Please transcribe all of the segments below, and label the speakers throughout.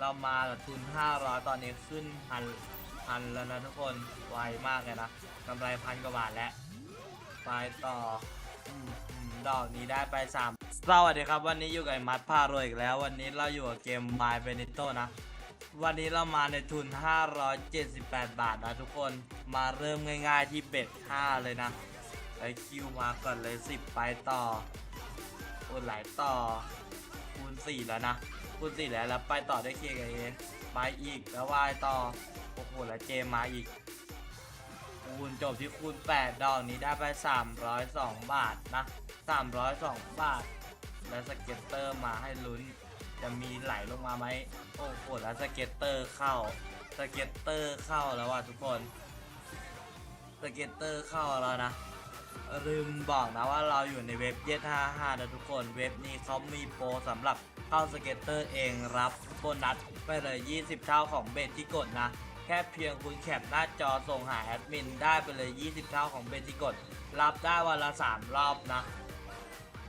Speaker 1: เรามากับทุน 500 ตอนนี้ขึ้นพันพันแล้วนะทุกคน ไวมากเลยนะกำไรพันกว่าบาทแล้ว ไปต่อออดอกนี้ได้ไป3สวัสดีครับ วันนี้อยู่กับมัดพารวยอีกแล้ว วันนี้เราอยู่กับเกม My Benito นะ วันนี้เรามาในทุน 578 บาทนะทุกคน มาเริ่มง่ายๆที่เบ็ด5เลยนะไอคิวมาก่อนเลย 10 ไปต่อโอนไหลต่อคูณ4แล้วนะ คูณ4แล้วแล้วไปต่อได้เคกับเอไปอีกแล้ววายต่อโอ้โหแล้วเจมมาอีก คูณจบที่คูณ8ดอกนี้ได้ไป302บาทนะ302บาท แล้วสเก็ตเตอร์มาให้ลุ้น จะมีไหลลงมาไหมโอ้โหแล้วสเก็ตเตอร์เข้าสเก็ตเตอร์เข้าแล้วว่ะทุกคนสเก็ตเตอร์เข้าแล้วนะลืมบอกนะว่าเราอยู่ในเว็บเย็ด55นะทุกคนเว็บนี้เขามีโปรสำหรับ เข้าสเก็ตเตอร์เองรับโบนัสไปเลย 20 เท่าของเบสที่กดนะ แค่เพียงคุณแคปหน้าจอส่งหาแอดมินได้ไปเลย 20 เท่าของเบสที่กด รับได้วันละ 3 รอบนะ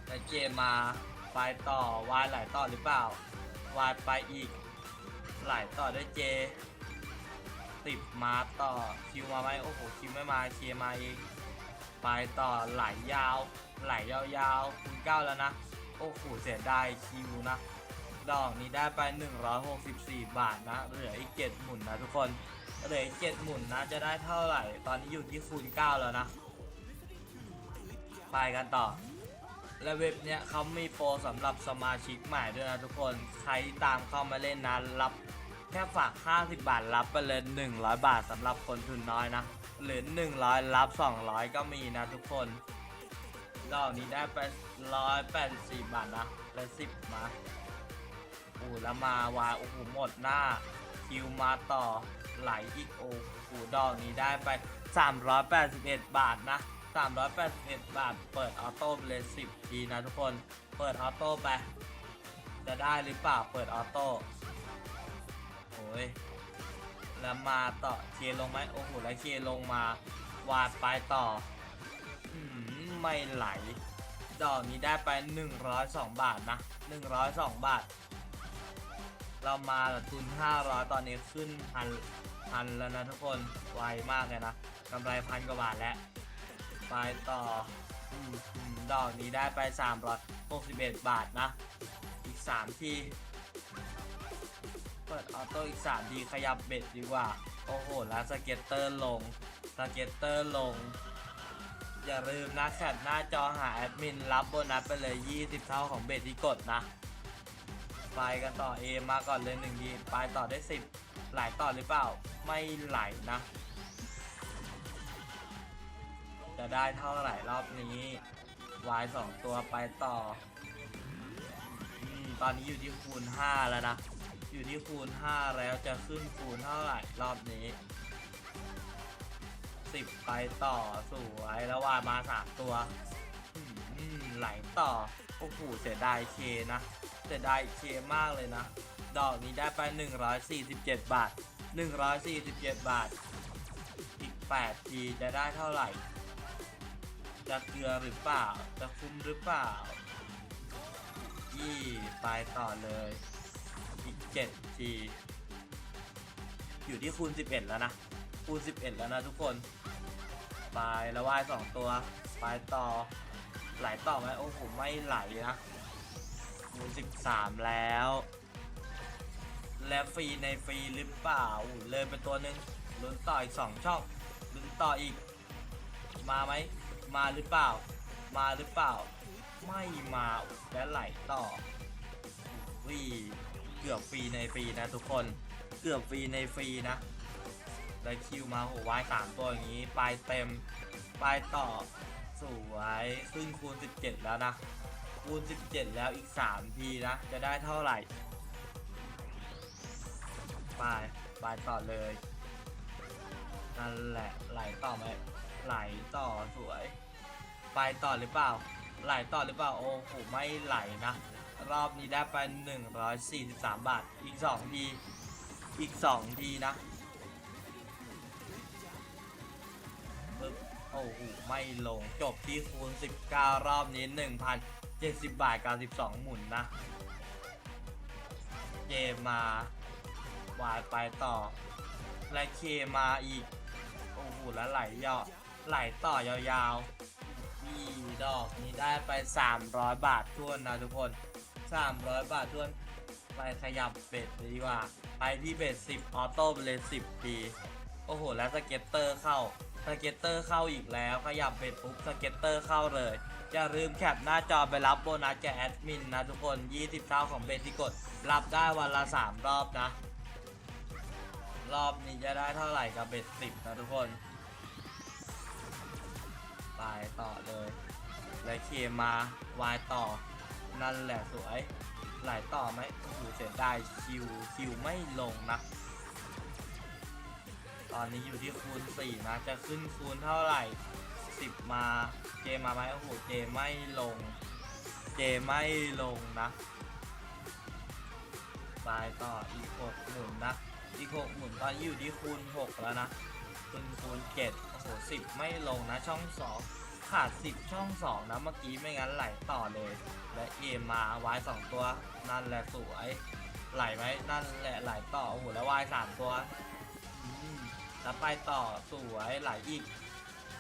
Speaker 1: แต่เจมาไปต่อวายไหลต่อหรือเปล่าวายไปอีกไหลต่อด้วยเจติดมาต่อคิวมาไหมโอ้โหคิวไม่มาเคมาเองไปต่อไหลยาว ไหลยาวๆคูณเก้าแล้วนะ โอ้โหเสียดายคิวนะ ดอกนี้ได้ไป 164 บาทนะ เหลืออีก7หมุนนะทุกคนเหลืออีก7หมุนนะจะได้เท่าไหร่ ตอนนี้อยู่ที่คูณ9แล้วนะ ไปกันต่อ และเว็บเนี้ยเขามีโปรสำหรับสมาชิกใหม่ด้วยนะทุกคน ใครตามเข้ามาเล่นนะรับแค่ฝาก 50 บาทรับไปเลย100 บาทสำหรับคนทุนน้อยนะ หรือ 100 รับ 200 ก็มีนะทุกคน รอบนี้ได้ไป184บาทนะและ10มาโอ้แล้วมาวายโอ้โหหมดหน้า คิวมาต่อไหลอีกโอ้โหดอกนี้ได้ไป381บาทนะ381บาท เปิดออโต้ไปเลย10ทีนะทุกคน เปิดออโต้ไป จะได้หรือเปล่า เปิดออโต้โอ้ยแล้วมาต่อเคลงไหมโอ้โหแล้วเคลงมาวาดไปต่อ มไม่ไหล ดอกนี้ได้ไป 102 บาทนะ 102 บาท เรามากับทุน 500 ตอนนี้ขึ้นพันพันแล้วนะทุกคน ไวมากเลยนะกำไรพันกว่าบาทแล้ว ไปต่ออือดอกนี้ได้ไป 361 บาทนะ อีก 3 ทีเปิดออโต้อีก 3 ทีขยับเบ็ดดีกว่า โอ้โห แล้วสเก็ตเตอร์ลง สเก็ตเตอร์ลง อย่าลืมนะแคปหน้าจอหาแอดมินรับโบนัสไปเลย 20 เท่าของเบ็ดที่กดนะ ไปกันต่อเอมาก่อนเลยหนึ่งทีไปต่อได้ 10 ไหลต่อหรือเปล่า ไม่ไหลนะ จะได้เท่าไหร่รอบนี้ y สองตัวไปต่ออตอนนี้อยู่ที่คูณ 5 แล้วนะ อยู่ที่คูณ 5 แล้วจะขึ้นคูณเท่าไหร่รอบนี้ 10ไปต่อสวยแล้วว่ามา3ตัวอืมไหลต่อ โอ้โหเสียดายเคนะ เสียดายเคมากเลยนะ ดอกนี้ได้ไป 147 บาท 147 บาท อีก8ทีจะได้เท่าไหร่ จะเกลือหรือเปล่า จะคุ้มหรือเปล่ายี่ไปต่อเลย อีก7ทีอยู่ที่คูณ 11 แล้วนะคูณ 11 แล้วนะทุกคน ไปแล้วว่ายสองตัวไปต่อไหลต่อไหมโอ้โหไม่ไหลนะคูณ13แล้ว และฟรีในฟรีหรือเปล่าเลยไปตัวหนึ่งลุ้นต่ออีก2ช่องลุ้นต่ออีก มาไหมมาหรือเปล่า มาหรือเปล่า ไม่มาและไหลต่อวีเกือบฟรีในฟรีนะทุกคน เกือบฟรีในฟรีนะ ได้คิวมาโหวายสามตัวอย่างนี้ปลายเต็มปลายต่อสวยขึ้นคูณ 17 แล้วนะ คูณ 17 แล้วอีก 3 ทีนะ จะได้เท่าไหร่ไปไปต่อเลยนั่นแหละไหลต่อไหมไหลต่อสวยไปต่อหรือเปล่า ไหลต่อหรือเปล่าโอ้โหไม่ไหลนะรอบนี้ได้ไป 143 บาท อีก 2 ที อีก 2 ทีนะ โอ้โหไม่ลงจบที่คูณ19 รอบนี้ 1,070 บาทกับ12 หมุนนะ เกมมาวายไปต่อ และเคมาอีก โอ้โหแล้วไหลยาวไหลต่อยาวๆนี่ดอกนี้ได้ไป 300 บาททวนนะทุกคน 300 บาททวนไปขยับเบ็ดดีกว่า ไปที่เบ็ด10 ออโต้ไปเลย10ปี โอ้โห แล้วสเก็ตเตอร์เข้า สเก็ตเตอร์เข้าอีกแล้วขยับเบ็ดปุ๊บสเก็ตเตอร์เข้าเลย อย่าลืมแคปหน้าจอไปรับโบนัสจากแอดมินนะทุกคน 20เท่าของเบ็ดที่กด รับได้วันละ 3 รอบนะ รอบนี้จะได้เท่าไหร่กับเบ็ด10นะทุกคนไปต่อเลยเลเคมาวายต่อ นั่นแหละสวย ไหลต่อไหมโอ้โหเสียดายคิวคิวไม่ลงนะ อนนี้อยู่ที่คูณ4นะจะขึ้นคูณเท่าไหร่ 10 มาเจมาไหมโอ้โหเจไม่ลง เจไม่ลงนะไปต่ออีก6หมุนนะอีก6หมุนตอนนี้อยู่ที่คูณ 6 แล้วนะคูณคูณ7โอ้โห10 ไม่ลงนะช่อง 2 ขาด 10 ช่อง 2 นะเมื่อกี้ไม่งั้นไหลต่อเลย และเอมาวายสองตัวนั่นแหละสวยไหลไหมนั่นแหละไหลต่อโอ้โหแล้ววายสามตัว แล้วไปต่อสวยไหลอีก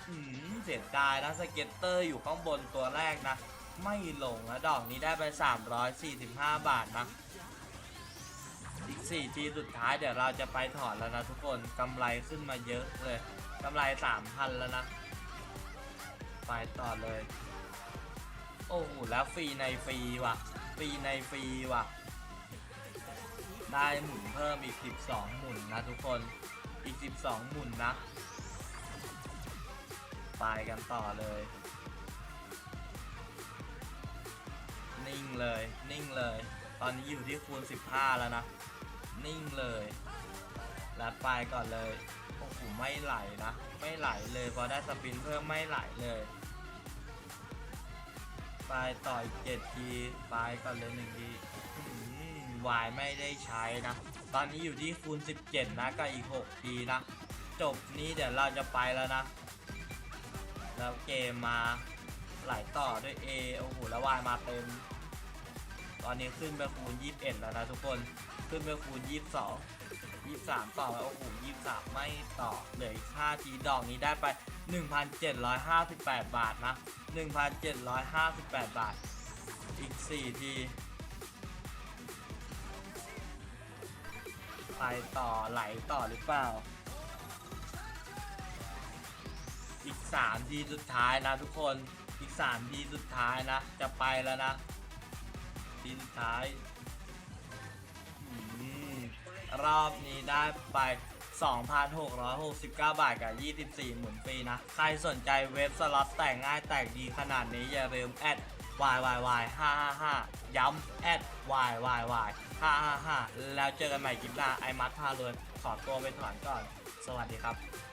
Speaker 1: อืมเสียดายนะสเก็ตเตอร์อยู่ข้างบนตัวแรกนะ ไม่ลงนะดอกนี้ได้ไป 345 บาทนะ อีก 4 ทีสุดท้ายเดี๋ยวเราจะไปถอนแล้วนะทุกคนกำไรขึ้นมาเยอะเลยกำไร 3,000 แล้วนะ ไปต่อเลย โอ้โหแล้วฟรีในฟรีว่ะฟรีในฟรีว่ะ ได้หมุนเพิ่มอีก 12 หมุนนะทุกคน อีก 12 หมุนนะไปกันต่อเลย นิ่งเลย นิ่งเลย ตอนนี้อยู่ที่คูณ 15 แล้วนะ นิ่งเลยแล้วไปก่อนเลย โอ้โห ไม่ไหลนะ ไม่ไหลเลย พอได้สปินเพิ่มไม่ไหลเลยไปต่ออีกเจ็ดทีไปก่อนเลยหนึ่งทีวายไม่ได้ใช้นะ ตอนนี้อยู่ที่คูณ 17 นะกับอีก6ทีนะ จบนี้เดี๋ยวเราจะไปแล้วนะ แล้วเกมมาไหลต่อด้วย A โอ้โหแล้ววายมาเต็ม ตอนนี้ขึ้นไปคูณ 21 แล้วนะทุกคน ขึ้นไปคูณ 22 23 ต่อแล้วโอ้โห23 ไม่ต่อ เหลืออีก5ทีดอกนี้ได้ไป 1,758 บาทนะ 1,758 บาท อีก 4 ที ไปต่อไหลต่อหรือเปล่า อีก3ทีสุดท้ายนะทุกคน อีก3ทีสุดท้ายนะ จะไปแล้วนะทีสุดท้ายอรอบนี้ได้ไป 2,669 บาทกับ 24 หมุนฟรีนะ ใครสนใจเว็บสล็อตแต่งง่ายแต่งดีขนาดนี้อย่าลืมแอด yyy 555ย้ำแอด yyy 555แล้วเจอกันใหม่คลิปหน้าไอมัดพาเลยขอตัวไปถอนก่อน สวัสดีครับ